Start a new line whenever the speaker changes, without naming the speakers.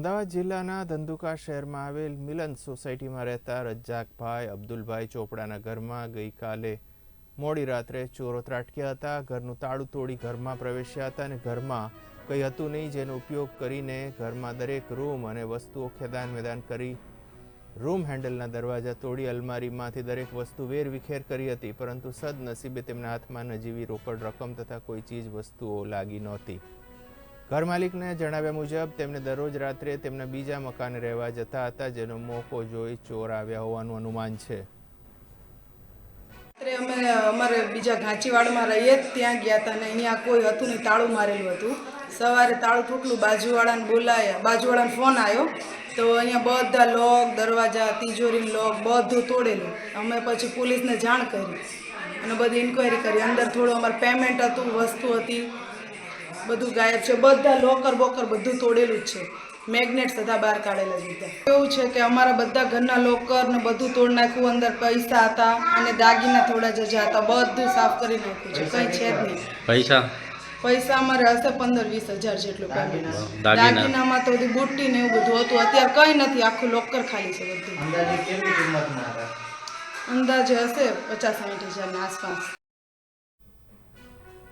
અમદાવાદ જિલ્લાના ધંધુકા શહેરમાં આવેલ મિલન સોસાયટીમાં રહેતા રજ્જાકભાઈ અબ્દુલભાઈ ચોપડાના ઘરમાં ગઈકાલે મોડી રાત્રે ચોરો ત્રાટક્યા હતા. ઘરનું તાળું તોડી ઘરમાં પ્રવેશ્યા હતા અને ઘરમાં કંઈ હતું નહીં જેનો ઉપયોગ કરીને ઘરમાં દરેક રૂમ અને વસ્તુઓ ખેદાન મેદાન કરી રૂમ હેન્ડલના દરવાજા તોડી અલમારીમાંથી દરેક વસ્તુ વેરવિખેર કરી હતી, પરંતુ સદનસીબે તેમના હાથમાં નજીવી રોકડ રકમ તથા કોઈ ચીજ વસ્તુઓ લાગી નહોતી. ઘર માલિકને જણાવ્યા મુજબ, તેમને દરરોજ રાત્રે તેમના બીજા મકાને રહેવા જતા હતા, જેનો મોકો જોઈ ચોર આવ્યા હોવાનું અનુમાન છે.
રાત્રે અમે, અમારે બીજા ઘાંચીવાડમાં રહીએ, ત્યાં ગયા હતા અને અહીંયા કોઈ હતું નહીં, તાળું મારેલું હતું. સવારે તાળું તૂટલું બાજુવાળાને બોલાયા, બાજુવાળાને ફોન આવ્યો. તો અહીંયા બધા લોક, દરવાજા તિજોરી લોક, બધું તોડેલું. અમે પછી પોલીસને જાણ કરી અને બધી ઇન્ક્વાયરી કરી. અંદર થોડું અમારે પેમેન્ટ હતું, વસ્તુ હતી. બધું ગાયબ છે. બધા લોકર બોકર બધું તોડેલું જ છે. મેગ્નેટ બધા બહાર કાઢેલા જ એવું છે કે અમારા બધા ઘરના લોકર ને બધું તોડ નાખ્યું અંદર પૈસા હતા અને દાગીના થોડા જજા હતા. બધું સાફ કરી નાખ્યું છે. કંઈ છે જ નહીં.
પૈસા?
પૈસા અમારે હશે પંદર વીસ હજાર જેટલું? દાગીનામાં તો બધું બુટ્ટી ને એવું બધું હતું. અત્યારે કંઈ નથી. આખું લોકર ખાલી છે બધું. અંદાજે હશે પચાસ સાઠ હજારની આસપાસ.